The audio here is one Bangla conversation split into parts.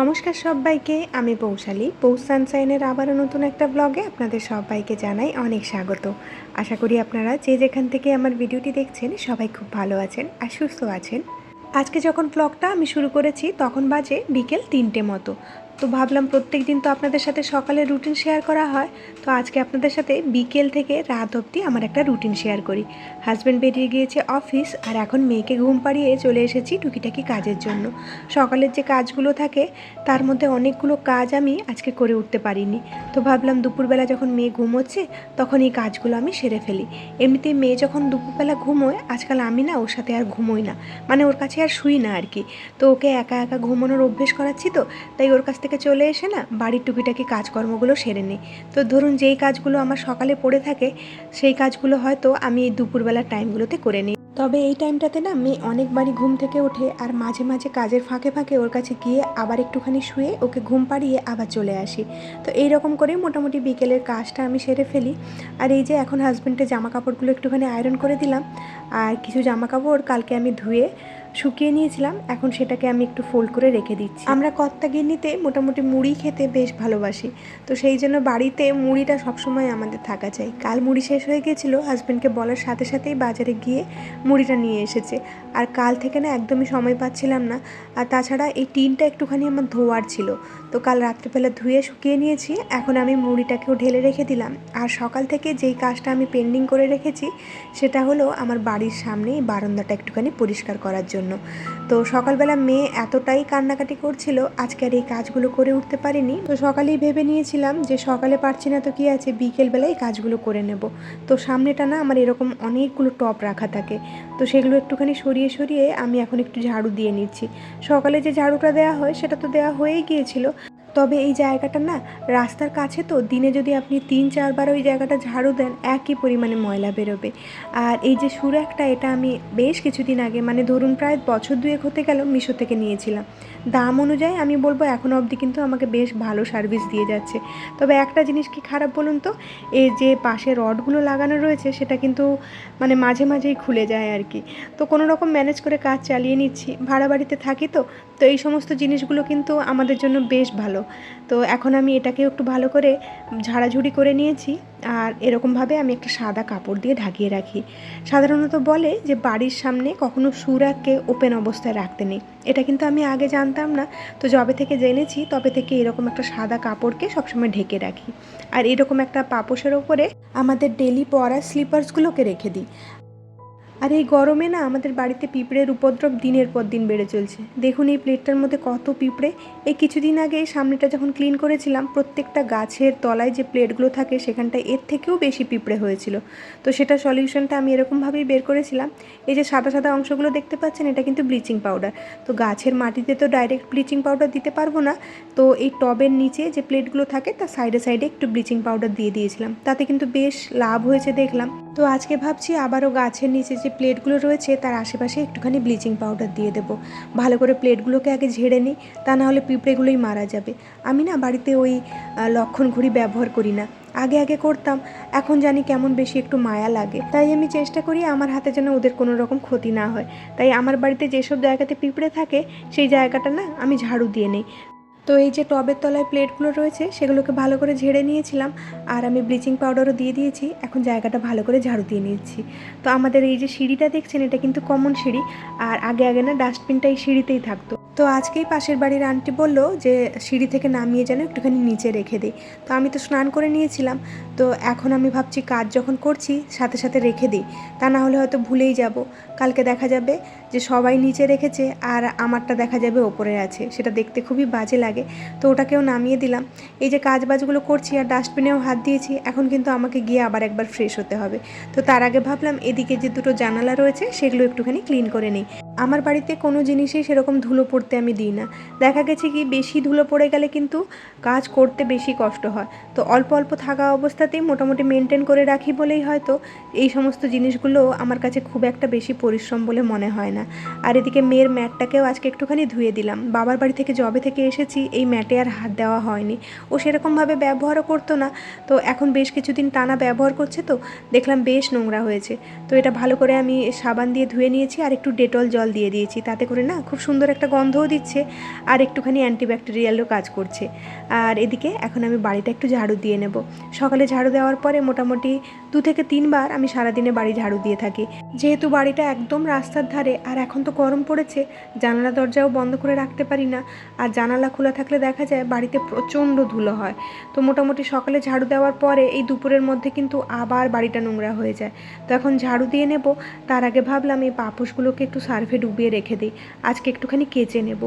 নমস্কার সবাইকে, আমি পৌশালী পৌষ সানসাইনের আবারও নতুন একটা ব্লগে আপনাদের সবাইকে জানাই অনেক স্বাগত। আশা করি আপনারা যে যেখান থেকে আমার ভিডিওটি দেখছেন সবাই খুব ভালো আছেন আর সুস্থ আছেন। আজকে যখন ব্লগটা আমি শুরু করেছি, তখন বাজে বিকেল তিনটে মতো। তো ভাবলাম প্রত্যেক দিন তো আপনাদের সাথে সকালে রুটিন শেয়ার করা হয়। তো আজকে আপনাদের সাথে বিকেল থেকে রাত অবধি আমার একটা রুটিন শেয়ার করি। হাজব্যান্ড বেরিয়ে গিয়েছে অফিস আর এখন মেয়েকে ঘুম পাড়িয়ে চলে এসেছি টুকিটাকি কাজের জন্য। সকালের যে কাজগুলো থাকে, তার মধ্যে অনেকগুলো কাজ আমি আজকে করে উঠতে পারিনি। তো ভাবলাম দুপুরবেলা যখন মেয়ে ঘুমোচ্ছে, তখন এই কাজগুলো আমি সেরে ফেলি। এমনিতে মেয়ে যখন দুপুরবেলা ঘুমোয়, আজকাল আমি না ওর সাথে আর ঘুমোই না। মানে ওর কাছে আর শুই না আর কি। তো ওকে একা একা ঘুমানোর অভ্যেস করাচ্ছি তো, তাই ওর কাছ থেকে চলে এসে না বাড়ির টুকিটাকি কাজকর্মগুলো সেরে নিই। তো ধরুন যেই কাজগুলো আমার সকালে পড়ে থাকে, সেই কাজগুলো হয়তো আমি দুপুরবেলার টাইমগুলোতে করে নিই। তবে এই টাইমটাতে না মেয়ে অনেকবারই ঘুম থেকে ওঠে আর মাঝে মাঝে কাজের ফাঁকে ফাঁকে ওর কাছে গিয়ে আবার একটুখানি শুয়ে ওকে ঘুম পাড়িয়ে আবার চলে আসি। তো এই রকম করে মোটামুটি বিকেলের কাজটা আমি সেরে ফেলি। আর এই যে এখন হাজব্যান্ডের জামা কাপড়গুলো একটুখানি আয়রন করে দিলাম, আর কিছু জামা কাপড় কালকে আমি ধুয়ে শুকিয়ে নিয়েছিলাম, এখন সেটাকে আমি একটু ফোল্ড করে রেখে দিচ্ছি। আমরা কত্তা গিন্নিতে মোটামুটি মুড়ি খেতে বেশ ভালোবাসি, তো সেই জন্য বাড়িতে মুড়িটা সবসময় আমাদের থাকা চাই। কাল মুড়ি শেষ হয়ে গিয়েছিল হাজব্যান্ডকে বলার সাথে সাথেই বাজারে গিয়ে মুড়িটা নিয়ে এসেছে। আর কাল থেকে না একদমই সময় পাচ্ছিলাম না, আর তাছাড়া এই টিনটা একটুখানি আমার ধোয়ার ছিল তো কাল রাত্রিবেলা ধুয়ে শুকিয়ে নিয়েছি, এখন আমি মুড়িটাকেও ঢেলে রেখে দিলাম। আর সকাল থেকে যেই কাজটা আমি পেন্ডিং করে রেখেছি, সেটা হলো আমার বাড়ির সামনে বারান্দাটা একটুখানি পরিষ্কার করার জন্য। তো সকালবেলা মেয়ে এতটাই কান্নাকাটি করছিল, আজকে আর এই কাজগুলো করে উঠতে পারিনি। তো সকালেই ভেবে নিয়েছিলাম যে সকালে পারছি না তো কী আছে, বিকেলবেলায় এই কাজগুলো করে নেব। তো সামনেটা না আমার এরকম অনেকগুলো টপ রাখা থাকে। তো সেগুলো একটুখানি সরিয়ে সরিয়ে আমি এখন একটু ঝাড়ু দিয়ে নিচ্ছি। সকালে যে ঝাড়ুটা দেওয়া হয়, সেটা তো দেওয়া হয়েই গিয়েছিল। তবে এই জায়গাটা না রাস্তার কাছে তো দিনে যদি আপনি তিন, চারবার ওই জায়গাটা ঝাড়ু দেন, একই পরিমাণে ময়লা বেরোবে। আর এই যে সুরাকটা, এটা আমি বেশ কিছুদিন আগে মানে ধরুন প্রায় বছর দুয়েক হতে গেল মিশো থেকে নিয়েছিলাম। দাম অনুযায়ী আমি বলব এখনও অবধি কিন্তু আমাকে বেশ ভালো সার্ভিস দিয়ে যাচ্ছে। তবে একটা জিনিস কি খারাপ বলুন তো? এই যে পাশে রডগুলো লাগানো রয়েছে, সেটা কিন্তু মানে মাঝে মাঝেই খুলে যায় আর কি। তো কোনো রকম ম্যানেজ করে কাজ চালিয়ে নিচ্ছি, ভাড়া বাড়িতে থাকি তো তো এই সমস্ত জিনিসগুলো কিন্তু আমাদের জন্য বেশ ভালো। তো এখন আমি এটাকেও একটু ভালো করে ঝাড়াঝুড়ি করে নিয়েছি। আর এরকমভাবে আমি একটা সাদা কাপড় দিয়ে ঢাকিয়ে রাখি। সাধারণত বলে যে বাড়ির সামনে কখনো সুরাকে ওপেন অবস্থায় রাখতে নেই। এটা কিন্তু আমি আগে জানতাম না। তো যবে থেকে জেনেছি, তবে থেকে এরকম একটা সাদা কাপড়কে সবসময় ঢেকে রাখি। আর এরকম একটা পাপোশের ওপরে আমাদের ডেলি পরা স্লিপার্সগুলোকে রেখে দিই। আর এই গরমে না আমাদের বাড়িতে পিঁপড়ের উপদ্রব দিনের পর দিন বেড়ে চলছে। দেখুন এই প্লেটটার মধ্যে কত পিঁপড়ে। এই কিছুদিন আগে এই সামনেটা যখন ক্লিন করেছিলাম, প্রত্যেকটা গাছের তলায় যে প্লেটগুলো থাকে, সেখানটায় এর থেকেও বেশি পিঁপড়ে হয়েছিল। তো সেটা সলিউশনটা আমি এরকমভাবেই বের করেছিলাম। এই যে সাদা সাদা অংশগুলো দেখতে পাচ্ছেন, এটা কিন্তু ব্লিচিং পাউডার তো গাছের মাটিতে তো ডাইরেক্ট ব্লিচিং পাউডার দিতে পারব না। তো এই টবের নিচে যে প্লেটগুলো থাকে, তার সাইডে সাইডে একটু ব্লিচিং পাউডার দিয়ে দিয়েছিলাম। তাতে কিন্তু বেশ লাভ হয়েছে দেখলাম। তো আজকে ভাবছি আবারও গাছের নিচে যে প্লেটগুলো রয়েছে তার আশেপাশে একটুখানি ব্লিচিং পাউডার দিয়ে দেবো। ভালো করে প্লেটগুলোকে আগে ঝেড়ে নিই, তা না হলে পিঁপড়েগুলোই মারা যাবে। আমি না বাড়িতে ওই লক্ষণ ঘড়ি ব্যবহার করি না। আগে আগে করতাম, এখন জানি কেমন বেশি একটু মায়া লাগে। তাই আমি চেষ্টা করি আমার হাতে যেন ওদের কোনো রকম ক্ষতি না হয়। তাই আমার বাড়িতে যেসব জায়গাতে পিঁপড়ে থাকে, সেই জায়গাটা না আমি ঝাড়ু দিয়ে নেই। তো এই যে টবের তলায় প্লেটগুলো রয়েছে, সেগুলোকে ভালো করে ঝেড়ে নিয়েছিলাম আর আমি ব্লিচিং পাউডারও দিয়ে দিয়েছি। এখন জায়গাটা ভালো করে ঝাড়ু দিয়ে নিচ্ছি। তো আমাদের এই যে সিঁড়িটা দেখছেন, এটা কিন্তু কমন সিঁড়ি। আর আগে আগে না, ডাস্টবিনটা এই সিঁড়িতেই থাকতো। তো আজকেই পাশের বাড়ির আন্টি বলল যে, সিঁড়ি থেকে নামিয়ে যেন একটুখানি নিচে রেখে দিই। তো আমি তো স্নান করে নিয়েছিলাম। তো এখন আমি ভাবছি কাজ যখন করছি, সাথে সাথে রেখে দিই। তা না হলে হয়তো ভুলেই যাব। কালকে দেখা যাবে যে, সবাই নিচে রেখেছে আর আমারটা দেখা যাবে ওপরে আছে। সেটা দেখতে খুবই বাজে লাগে। তো ওটাকেও নামিয়ে দিলাম। এই যে কাজ বাজগুলো করছি আর ডাস্টবিনেও হাত দিয়েছি, এখন কিন্তু আমাকে গিয়ে আবার একবার ফ্রেশ হতে হবে। তো তার আগে ভাবলাম এদিকে যে দুটো জানালা রয়েছে, সেগুলো একটুখানি ক্লিন করে নিই। আমার বাড়িতে কোনো জিনিসেই সেরকম ধুলো পড়তে আমি দিই না। দেখা গেছে কি, বেশি ধুলো পড়ে গেলে কিন্তু কাজ করতে বেশি কষ্ট হয়। তো অল্প অল্প থাকা অবস্থাতেই মোটামুটি মেনটেন করে রাখি বলেই হয়তো এই সমস্ত জিনিসগুলো আমার কাছে খুব একটা বেশি পরিশ্রম বলে মনে হয় না। আর এদিকে মেয়ের ম্যাটটাকেও আজকে একটুখানি ধুয়ে দিলাম। বাবার বাড়ি থেকে জবে থেকে এসেছি, এই ম্যাটে আর হাত দেওয়া হয়নি। ও সেরকমভাবে ব্যবহারও করতো না। তো এখন বেশ কিছুদিন টানা ব্যবহার করছে তো, দেখলাম বেশ নোংরা হয়েছে। তো এটা ভালো করে আমি সাবান দিয়ে ধুয়ে নিয়েছি আর একটু ডেটল জল দিয়ে দিয়েছি, তাতে করে না খুব সুন্দর একটা গন্ধও দিচ্ছে আর একটুখানি অ্যান্টিব্যাকটেরিয়ালও কাজ করছে। আর এদিকে এখন আমি বাড়িটা একটু ঝাড়ু দিয়ে নেব। সকালে ঝাড়ু দেওয়ার পরে মোটামুটি দু থেকে তিনবার আমি সারাদিনে বাড়ি ঝাড়ু দিয়ে থাকি। যেহেতু বাড়িটা একদম রাস্তার ধারে, আর এখন তো গরম পড়েছে, জানালা দরজাও বন্ধ করে রাখতে পারি না। আর জানালা খোলা থাকলে দেখা যায় বাড়িতে প্রচণ্ড ধুলো হয়। তো মোটামুটি সকালে ঝাড়ু দেওয়ার পরে এই দুপুরের মধ্যে কিন্তু আবার বাড়িটা নোংরা হয়ে যায়। তো এখন ঝাড়ু দিয়ে নেব, তার আগে ভাবলাম এই পাপোশগুলোকে একটু সার্ভে ডুবিয়ে রেখে দিই। আজকে একটুখানি কেচে নেব।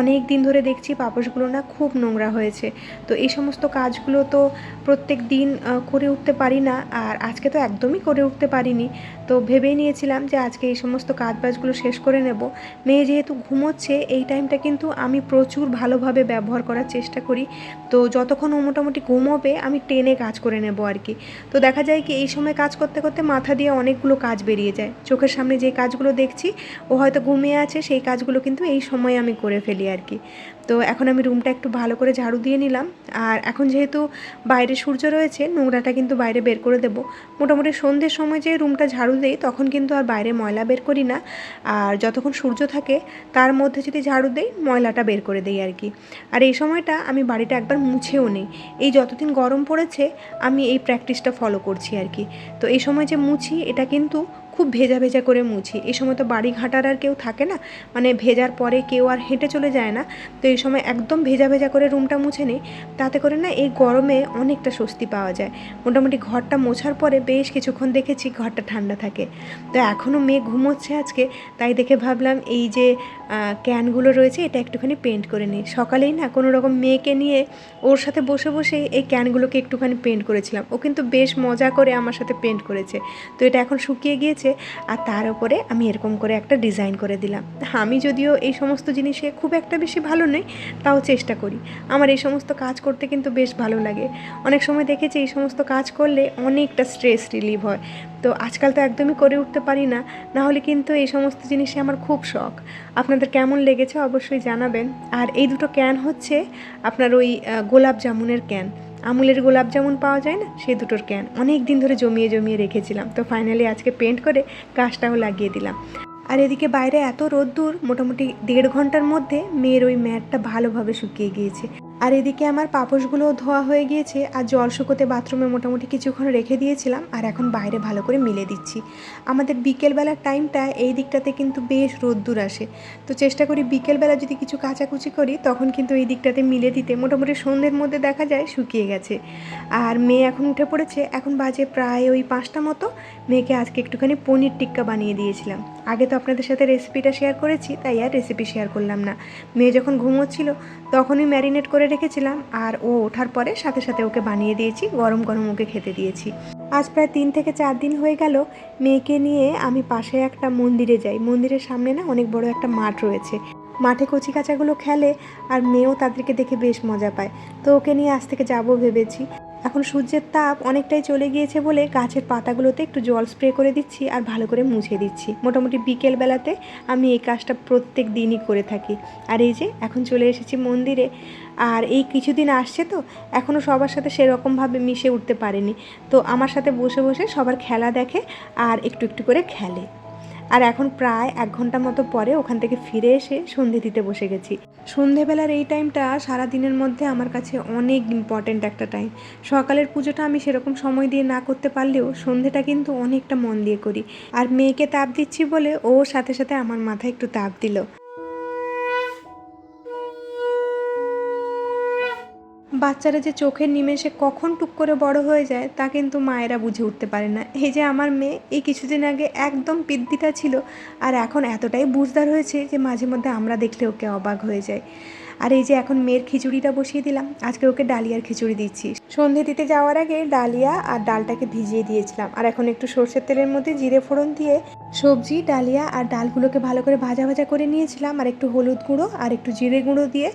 অনেক দিন ধরে দেখছি পাপোশগুলো না খুব নোংরা হয়েছে। তো এই সমস্ত কাজগুলো তো প্রত্যেক দিন করে উঠতে পারি না। আর আজকে তো একদমই করে উঠতে পারিনি। তো ভেবেই নিয়েছিলাম যে আজকে এই সমস্ত কাজবাজগুলো শেষ করে নেব। মেয়ে যেহেতু ঘুমোচ্ছে, এই টাইমটা কিন্তু আমি প্রচুর ভালোভাবে ব্যবহার করার চেষ্টা করি। তো যতক্ষণ ও মোটামুটি ঘুমোবে, আমি টেনে কাজ করে নেব আর কি। তো দেখা যায় কি, এই সময় কাজ করতে করতে মাথা দিয়ে অনেকগুলো কাজ বেরিয়ে যায়। চোখের সামনে যে কাজগুলো দেখছি, ও হয়তো ঘুমিয়ে আছে, সেই কাজগুলো কিন্তু এই সময় আমি করে ফেলি আর কি। তো এখন আমি রুমটা একটু ভালো করে ঝাড়ু দিয়ে নিলাম। আর এখন যেহেতু বাইরে সূর্য রয়েছে, নোংরাটা কিন্তু বাইরে বের করে দেবো। মোটামুটি সন্ধ্যের সময় যে রুমটা ঝাড়ু দেই, তখন কিন্তু আর বাইরে ময়লা বের করি না। আর যতক্ষণ সূর্য থাকে, তার মধ্যে যদি ঝাড়ু দেই, ময়লাটা বের করে দেই আর কি। আর এই সময়টা আমি বাড়িটা একবার মুছেও নেই। এই যতদিন গরম পড়েছে, আমি এই প্র্যাকটিসটা ফলো করছি আর কি। তো এই সময় যে মুছি, এটা কিন্তু খুব ভেজা ভেজা করে মুছি। এই সময় তো বাড়ি ঘাটার আর কেউ থাকে না মানে ভেজার পরে কেউ আর হেঁটে চলে যায় না। তো এই সময় একদম ভেজা ভেজা করে রুমটা মুছে নিই, তাতে করে না এই গরমে অনেকটা স্বস্তি পাওয়া যায়। মোটামুটি ঘরটা মোছার পরে বেশ কিছুক্ষণ দেখেছি ঘরটা ঠান্ডা থাকে। তো এখনও মেয়ে ঘুমোচ্ছে আজকে, তাই দেখে ভাবলাম এই যে ক্যানগুলো রয়েছে এটা একটুখানি পেন্ট করে নিই। সকালেই না কোনো রকম মেয়েকে নিয়ে ওর সাথে বসে বসে এই ক্যানগুলোকে একটুখানি পেন্ট করেছিলাম। ও কিন্তু বেশ মজা করে আমার সাথে পেন্ট করেছে। তো এটা এখন শুকিয়ে গিয়েছে আর তার উপরে আমি এরকম করে একটা ডিজাইন করে দিলাম। আমি যদিও এই সমস্ত জিনিসে খুব একটা বেশি ভালো নই, তাও চেষ্টা করি। আমার এই সমস্ত কাজ করতে কিন্তু বেশ ভালো লাগে। অনেক সময় দেখেছি এই সমস্ত কাজ করলে অনেকটা স্ট্রেস রিলিভ হয়। তো আজকাল তো একদমই করে উঠতে পারি না না হলে কিন্তু এই সমস্ত জিনিসে আমার খুব শখ। আপনাদের কেমন লেগেছে অবশ্যই জানাবেন। আর এই দুটো ক্যান হচ্ছে আপনার ওই গোলাপ জামুনের ক্যান আমুলের গোলাপ জামুন পাওয়া যায় না? সেই দুটোর ক্যান অনেক দিন ধরে জমিয়ে জমিয়ে রেখেছিলাম। তো ফাইনালি আজকে পেন্ট করে গাছটাও লাগিয়ে দিলাম। আর এদিকে বাইরে এত রোদ্দুর, মোটামুটি দেড় ঘণ্টার মধ্যে মেয়ের ওই ম্যাটটা ভালোভাবে শুকিয়ে গিয়েছে। আর এদিকে আমার পাপোশগুলোও ধোয়া হয়ে গিয়েছে, আর জল শুকোতে বাথরুমে মোটামুটি কিছুক্ষণ রেখে দিয়েছিলাম, আর এখন বাইরে ভালো করে মিলে দিচ্ছি। আমাদের বিকেলবেলার টাইমটা এই দিকটাতে কিন্তু বেশ রোদ্দুর আসে। তো চেষ্টা করি বিকেলবেলা যদি কিছু কাচাকুচি করি, তখন কিন্তু এই দিকটাতে মিলে দিতে। মোটামুটি সন্ধ্যের মধ্যে দেখা যায় শুকিয়ে গেছে। আর মেয়ে এখন উঠে পড়েছে, এখন বাজে প্রায় ওই পাঁচটা মতো। মেয়েকে আজকে একটুখানি পনির টিক্কা বানিয়ে দিয়েছিলাম। আগে তো আপনাদের সাথে রেসিপিটা শেয়ার করেছি, তাই আর রেসিপি শেয়ার করলাম না। মেয়ে যখন ঘুমোচ্ছিল তখনই ম্যারিনেট করে রেখেছিলাম আর ও ওঠার পরে সাথে সাথে ওকে বানিয়ে দিয়েছি, গরম গরম ওকে খেতে দিয়েছি। আজ প্রায় তিন থেকে চার দিন হয়ে গেল, মেয়েকে নিয়ে আমি পাশে একটা মন্দিরে যাই। মন্দিরের সামনে না অনেক বড় একটা মাঠ রয়েছে। মাঠে কচি কাচাগুলো খেলে আর মেয়েও তাদেরকে দেখে বেশ মজা পায়। তো ওকে নিয়ে আজ থেকে যাব ভেবেছি। এখন সূর্যের তাপ অনেকটাই চলে গিয়েছে বলে গাছের পাতাগুলোতে একটু জল স্প্রে করে দিচ্ছি আর ভালো করে মুছে দিচ্ছি। মোটামুটি বিকেল বেলাতে আমি এই কাজটা প্রত্যেক দিনই করে থাকি। আর এই যে এখন চলে এসেছি মন্দিরে। আর এই কিছুদিন আসছে তো এখনও সবার সাথে সেরকমভাবে মিশে উঠতে পারেনি। তো আমার সাথে বসে বসে সবার খেলা দেখে আর একটু একটু করে খেলে। আর এখন প্রায় এক ঘণ্টা মতো পরে ওখান থেকে ফিরে এসে সন্ধে দিতে বসে গেছি। সন্ধেবেলার এই টাইমটা সারা দিনের মধ্যে আমার কাছে অনেক ইম্পর্ট্যান্ট একটা টাইম সকালের পুজোটা আমি সেরকম সময় দিয়ে না করতে পারলেও সন্ধেটা কিন্তু অনেকটা মন দিয়ে করি। আর মেয়েকে তাপ দিচ্ছি বলে ও সাথে সাথে আমার মাথায় একটু তাপ দিল। বাচ্চারা যে চোখের নিমেষে কখন টুক করে বড় হয়ে যায়, তা কিন্তু মায়েরা বুঝে উঠতে পারে না। এই যে আমার মেয়ে, এই কিছুদিন আগে একদম পিদ্দিটা ছিল, আর এখন এতটাই বুঝদার হয়েছে যে মাঝে মধ্যে আমরা দেখলে ওকে অবাক হয়ে যায় আর এই যে এখন মেয়ের খিচুড়িটা বসিয়ে দিলাম। আজকে ওকে ডালিয়ার খিচুড়ি দিচ্ছি। সন্ধে দিতে যাওয়ার আগে ডালিয়া আর ডালটাকে ভিজিয়ে দিয়েছিলাম। আর এখন একটু সর্ষের তেলের মধ্যে জিরে ফোড়ন দিয়ে সবজি, ডালিয়া আর ডালগুলোকে ভালো করে ভাজা ভাজা করে নিয়েছিলাম। আর একটু হলুদ গুঁড়ো আর একটু জিরে গুঁড়ো দিয়ে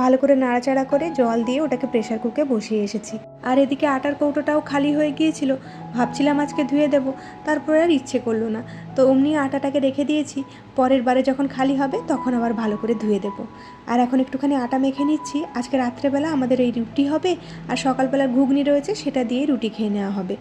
ভালো করে নাড়াচাড়া করে জল দিয়ে ওটাকে প্রেশার কুকে বসিয়ে এসেছি। আর এদিকে আটার কৌটোটাও খালি হয়ে গিয়েছিল। ভাবছিলাম আজকে ধুয়ে দেবো, তারপরে আর ইচ্ছে করল না। তো অমনি আটাটাকে রেখে দিয়েছি, পরের বারে যখন খালি হবে তখন আবার ভালো করে ধুয়ে দেবো। আর এখন একটুখানি আটা মেখে নিচ্ছি, আজকে রাত্রেবেলা আমাদের এই রুটি হবে আর সকালবেলার ঘুগনি রয়েছে সেটা দিয়ে রুটি খেয়ে নেওয়া হবে।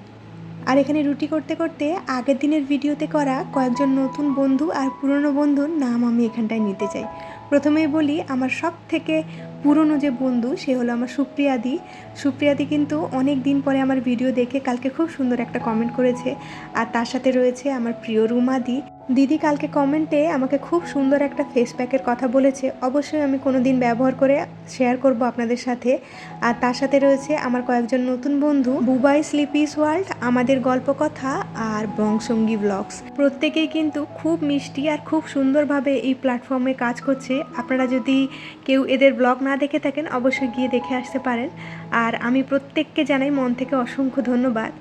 আর এখানে রুটি করতে করতে আগের দিনের ভিডিওতে করা কয়েকজন নতুন বন্ধু আর পুরনো বন্ধুর নাম আমি এখানটায় নিতে চাই। প্রথমেই বলি, আমার সব থেকে পুরনো যে বন্ধু, সে হলো আমার সুপ্রিয়াদি। সুপ্রিয়াদি কিন্তু অনেক দিন পরে আমার ভিডিও দেখে কালকে খুব সুন্দর একটা কমেন্ট করেছে। আর তার সাথে রয়েছে আমার প্রিয় রুমাদি। দিদি কালকে কমেন্টে আমাকে খুব সুন্দর একটা ফেস প্যাকের কথা বলেছে। অবশ্যই আমি কোনো দিন ব্যবহার করে শেয়ার করব আপনাদের সাথে। আর তার সাথে রয়েছে আমার কয়েকজন নতুন বন্ধু, বুবাই স্লিপিস ওয়ার্ল্ড, আমাদের গল্প কথা আর বংসঙ্গী ব্লগস প্রত্যেকেই কিন্তু খুব মিষ্টি আর খুব সুন্দরভাবে এই প্ল্যাটফর্মে কাজ করছে। আপনারা যদি কেউ এদের ব্লগ না দেখে থাকেন, অবশ্যই গিয়ে দেখে আসতে পারেন। আর আমি প্রত্যেককে জানাই মন থেকে অসংখ্য ধন্যবাদ।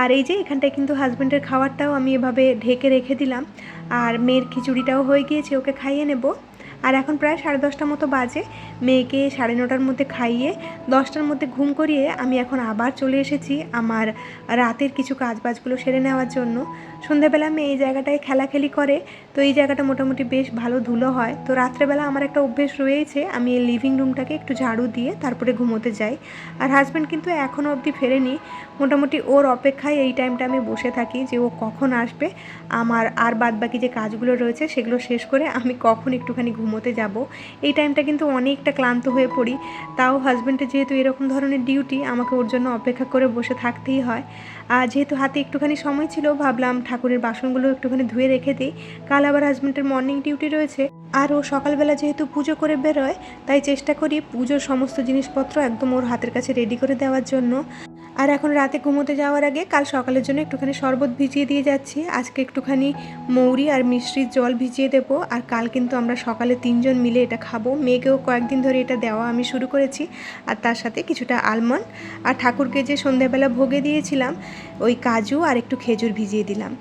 আর এই যে এখানটায় কিন্তু হাজব্যান্ডের খাবারটাও আমি এভাবে ঢেকে রেখে দিলাম। আর মেয়ের খিচুড়িটাও হয়ে গিয়েছে, ওকে খাইয়ে নেব। আর এখন প্রায় সাড়ে দশটা মতো বাজে। মেয়েকে সাড়ে নটার মধ্যে খাইয়ে, দশটার মধ্যে ঘুম করিয়ে আমি এখন আবার চলে এসেছি আমার রাতের কিছু কাজবাজগুলো সেরে নেওয়ার জন্য। সন্ধ্যাবেলা মেয়ে এই জায়গাটায় খেলাখেলি করে, তো এই জায়গাটা মোটামুটি বেশ ভালো ধুলো হয়। তো রাত্রেবেলা আমার একটা অভ্যেস রয়েছে, আমি এই লিভিং রুমটাকে একটু ঝাড়ু দিয়ে তারপরে ঘুমোতে যাই। আর হাজব্যান্ড কিন্তু এখনও অবধি ফেরেনি, মোটামুটি ওর অপেক্ষায় এই টাইমটা আমি বসে থাকি যে ও কখন আসবে, আমার আর বাদ বাকি যে কাজগুলো রয়েছে সেগুলো শেষ করে আমি কখন একটুখানি ঘুমোতে যাব। এই টাইমটা কিন্তু অনেকটা ক্লান্ত হয়ে পড়ি। তাও হাজব্যান্ডের যেহেতু এরকম ধরনের ডিউটি আমাকে ওর জন্য অপেক্ষা করে বসে থাকতেই হয়। যেহেতু হাতে একটুখানি সময় ছিল, ভাবলাম ঠাকুরের বাসনগুলো একটুখানি ধুয়ে রেখে দিই। কাল আবার হাজব্যান্ডের মর্নিং ডিউটি রয়েছে। আর ও সকালবেলা যেহেতু পুজো করে বেরোয়, তাই চেষ্টা করি পুজোর সমস্ত জিনিসপত্র একদম ওর হাতের কাছে রেডি করে দেওয়ার জন্য। আর এখন রাতে ঘুমোতে যাওয়ার আগে কাল সকালের জন্য একটুখানি শরবত ভিজিয়ে দিয়ে যাচ্ছি। আজকে একটুখানি মৌরি আর মিশ্রির জল ভিজিয়ে দেবো। আর কাল কিন্তু আমরা সকালে তিনজন মিলে এটা খাব। মেয়েকেও কয়েকদিন ধরে এটা দেওয়া আমি শুরু করেছি। আর তার সাথে কিছুটা আলমন্ড। আর ঠাকুরকে যে সন্ধ্যাবেলা ভোগে দিয়েছিলাম, ওই কাজু আর একটু খেজুর ভিজিয়ে দিলাম।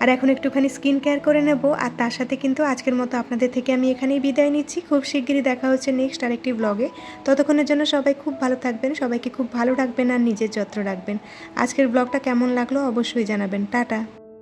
আর এখন একটুখানি স্কিন কেয়ার করে নেব, আর তার সাথে কিন্তু আজকের মতো আপনাদের থেকে আমি এখানেই বিদায় নিচ্ছি। খুব শিগগিরই দেখা হচ্ছে নেক্সট আরেকটি ব্লগে ততক্ষণের জন্য সবাই খুব ভালো থাকবেন, সবাইকে খুব ভালো রাখবেন আর নিজের যত্ন রাখবেন। আজকের ব্লগটা কেমন লাগল অবশ্যই জানাবেন। টাটা।